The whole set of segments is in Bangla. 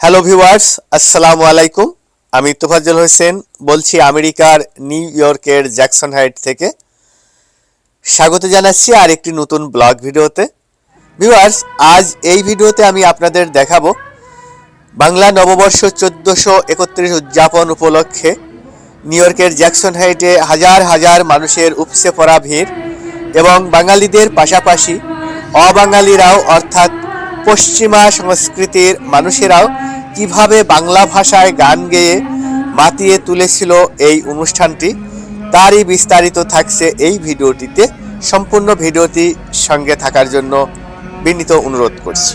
হ্যালো ভিউয়ার্স আসসালামু আলাইকুম আমি তোফাজ্জল হোসেন বলছি আমেরিকার নিউ ইয়র্কের জ্যাকসন হাইট থেকে। স্বাগত জানাচ্ছি আর একটি নতুন ব্লগ ভিডিওতে। ভিউয়ার্স আজ এই ভিডিওতে আমি আপনাদের দেখাবো বাংলা নববর্ষ চোদ্দোশো একত্রিশ উদযাপন উপলক্ষে নিউ ইয়র্কের জ্যাকসন হাইটে হাজার হাজার মানুষের উপসে পড়া ভিড় এবং বাঙালিদের পাশাপাশি অবাঙালিরাও অর্থাৎ পশ্চিমা সংস্কৃতির মানুষেরাও কীভাবে বাংলা ভাষায় গান গেয়ে মাতিয়ে তুলেছিল এই অনুষ্ঠানটি, তারই বিস্তারিত থাকছে এই ভিডিওটিতে। সম্পূর্ণ ভিডিওটি সঙ্গে থাকার জন্য বিনীত অনুরোধ করছি।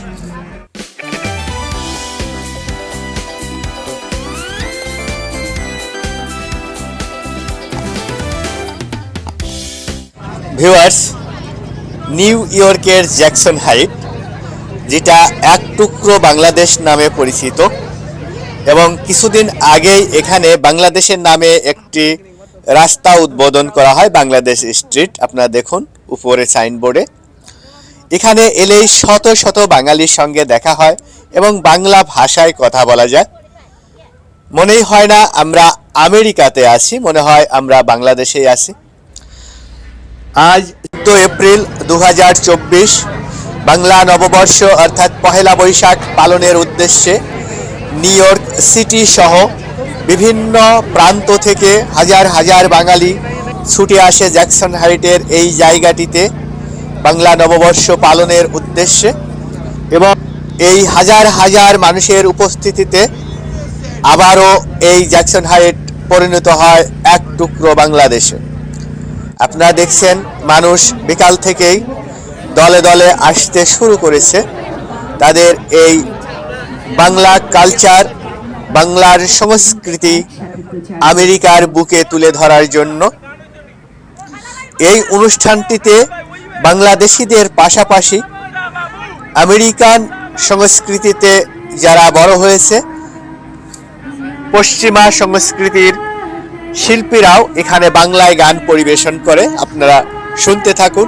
ভিউয়ার্স, নিউ ইয়র্কের জ্যাকসন হাইট যেটা এক টুকরো বাংলাদেশ নামে পরিচিত এবং কিছুদিন আগেই এখানে বাংলাদেশের নামে একটি রাস্তা উদ্বোধন করা হয় বাংলাদেশ স্ট্রিট। আপনারা দেখুন উপরে সাইনবোর্ডে। এখানে এলেই শত শত বাঙালির সঙ্গে দেখা হয় এবং বাংলা ভাষায় কথা বলা যায়। মনেই হয় না আমরা আমেরিকাতে আছি, মনে হয় আমরা বাংলাদেশেই আছি। আজ চোদ্দ এপ্রিল দু হাজার চব্বিশ বাংলা নববর্ষ অর্থাৎ পহেলা বৈশাখ পালনের উদ্দেশ্যে নিউ ইয়র্ক সিটি সহ বিভিন্ন প্রান্ত থেকে হাজার হাজার বাঙালি ছুটে আসে জ্যাকসন হাইটের এই জায়গাটিতে বাংলা নববর্ষ পালনের উদ্দেশ্যে এবং এই হাজার হাজার মানুষের উপস্থিতিতে আবারও এই জ্যাকসন হাইট পরিণত হয় এক টুকরো বাংলাদেশে। আপনারা দেখছেন, মানুষ বিকাল থেকেই দলে দলে আসতে শুরু করেছে। তাদের এই বাংলা কালচার, বাংলার সংস্কৃতি আমেরিকার বুকে তুলে ধরার জন্য। এই অনুষ্ঠানটিতে বাংলাদেশিদের পাশাপাশি আমেরিকান সংস্কৃতিতে যারা বড় হয়েছে, পশ্চিমা সংস্কৃতির শিল্পীরাও এখানে বাংলায় গান পরিবেশন করে। আপনারা শুনতে থাকুন।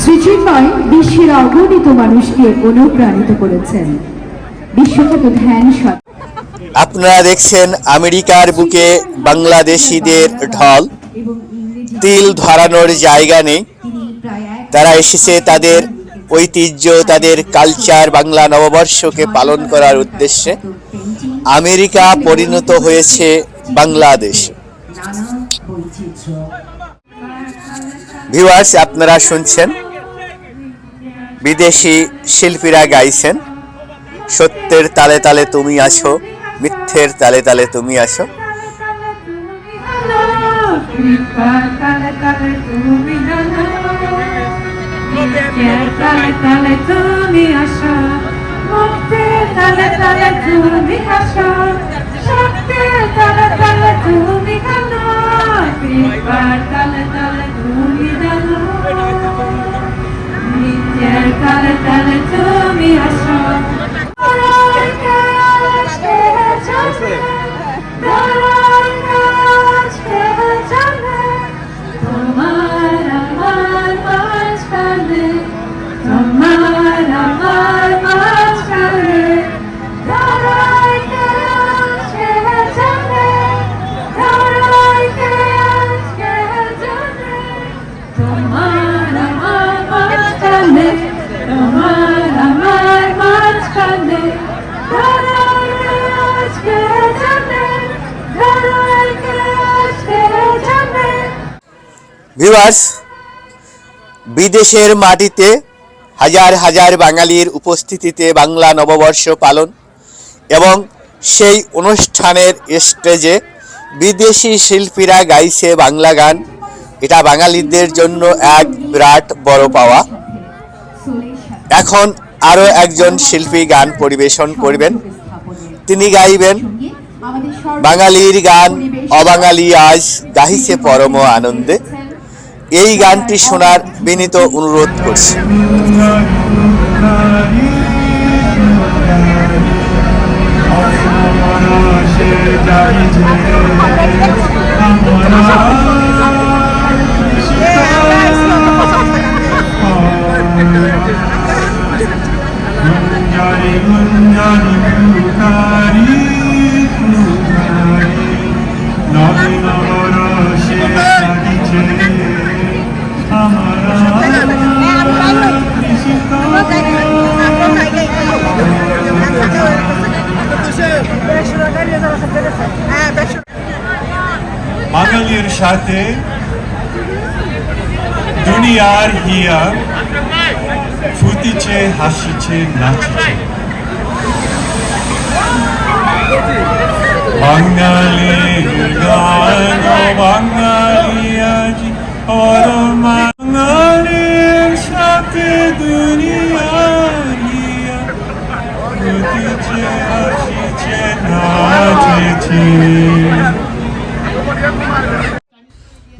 শ্রীচিন্ময় বিশ্বের অগণিত মানুষকে অনুপ্রাণিত করেছেন। বিশ্বখ্যাত ধ্যান আপনারা দেখছেন আমেরিকার বুকে বাংলাদেশিদের ঢল। তিল ধরানোর জায়গা নেই। তারা এসেছে তাদের ঐতিহ্য, তাদের কালচার বাংলা নববর্ষকে পালন করার উদ্দেশ্যে। আমেরিকা পরিণত হয়েছে বাংলাদেশ। ভিউয়ার্স আপনারা শুনছেন বিদেশি শিল্পীরা গাইছেন। সত্যের তালে তালে তুমি আসো মিথ্যের তালে তালে তুমি আসো। তুমি আসো। তুমি আসো ভিউয়ার্স, বিদেশের মাটিতে হাজার হাজার বাঙালির উপস্থিতিতে বাংলা নববর্ষ পালন এবং সেই অনুষ্ঠানের স্টেজে বিদেশি শিল্পীরা গাইছে বাংলা গান। এটা বাঙালিদের জন্য এক বিরাট বড় পাওয়া। এখন আরও একজন শিল্পী গান পরিবেশন করবেন। তিনি গাইবেন, বাঙালির গান, অবাঙালি আজ গাহিছে পরম আনন্দে। এই গানটি শোনার বিনীত অনুরোধ করছি। গুঞ্জারি গুঞ্জারি সাথে দুনিয়ার হিয়া ফুটিছে হাসিছে নাচিছে। বাঙালি গান ও বাঙালি আজি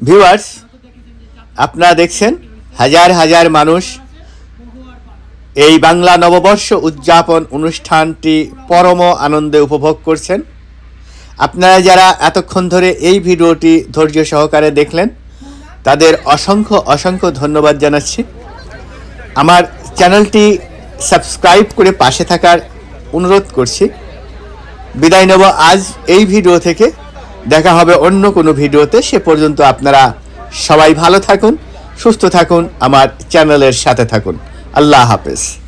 ভিউয়ার্স আপনারা দেখছেন হাজার হাজার মানুষ এই বাংলা নববর্ষ উদযাপন অনুষ্ঠানটি পরম আনন্দে উপভোগ করছেন। আপনারা যারা এতক্ষণ ধরে এই ভিডিওটি ধৈর্য সহকারে দেখলেন, তাদের অসংখ্য অসংখ্য ধন্যবাদ জানাচ্ছি। আমার চ্যানেলটি সাবস্ক্রাইব করে পাশে থাকার অনুরোধ করছি। বিদায় নেব আজ এই ভিডিও থেকে। দেখা হবে অন্য কোনো ভিডিওতে। সে পর্যন্ত আপনারা সবাই ভালো থাকুন, সুস্থ থাকুন, আমার চ্যানেলের সাথে থাকুন। আল্লাহ হাফেজ।